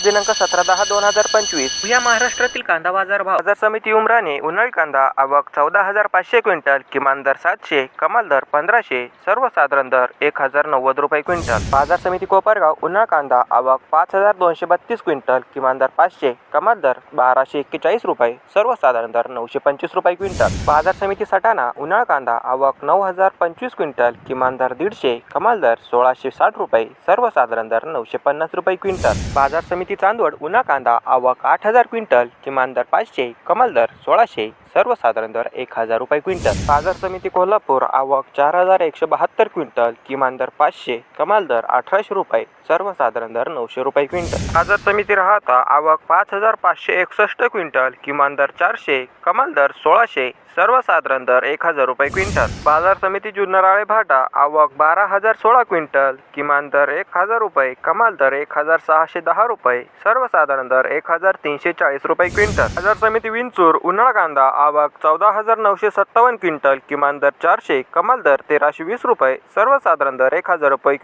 आज दिनांक सतरा दहा दोन हजार पंचवीस. या महाराष्ट्रातील कांदा बाजार भाव बाजार समिती उमराणे उन्हाळी कांदा आवक चौदा हजार पाचशे क्विंटल किमान दर सातशे कमाल दर पंधराशे सर्वसाधारण दर एक हजार नव्वद रुपये क्विंटल. बाजार समिती कोपरगाव उन्हाळ कांदा आवक पाच हजार दोनशे बत्तीस क्विंटल किमान दर पाचशे कमाल दर बाराशे एक्केचाळीस रुपये सर्वसाधारण दर नऊशे पंचवीस रुपये क्विंटल. बाजार समिती सटाणा उन्हाळ कांदा आवक नऊ हजार पंचवीस क्विंटल किमान दर दीडशे कमाल दर सोळाशे साठ रुपये सर्वसाधारण दर नऊशे पन्नास रुपये क्विंटल. बाजार समिती चांदवड उन्हा कांदा आवक आठ हजार क्विंटल किमान दर पाचशे कमाल दर सोळाशे. सर्वसाधारण दर एक हजार रुपये क्विंटल. बाजार समिती कोल्हापूर आवक चार हजार एकशे बहात्तर क्विंटल. किमान दर पाचशे कमाल दर अठराशे रुपये. सर्वसाधारण दर नऊशे रुपये क्विंटल. बाजार समिती राहता आवक पाच हजार पाचशे एकसष्ट क्विंटल. किमान दर चारशे कमाल दर सोळाशे. सर्वसाधारण दर एक हजार रुपये क्विंटल. बाजार समिती जुन्नराळे भाटा आवक बारा हजार सोळा क्विंटल. किमान दर एक हजार रुपये कमाल दर एक हजार सहाशे दहा रुपये. सर्वसाधारण दर एक हजार तीनशे चाळीस रुपये क्विंटल. बाजार समिती विंचूर उन्हाळा कांदा आवक चौदा हजार नऊशे सत्तावन्न क्विंटल किमान दर चारशे कमाल दर तेराशे वीस रुपये सर्वसाधारण दर एक हजार रुपये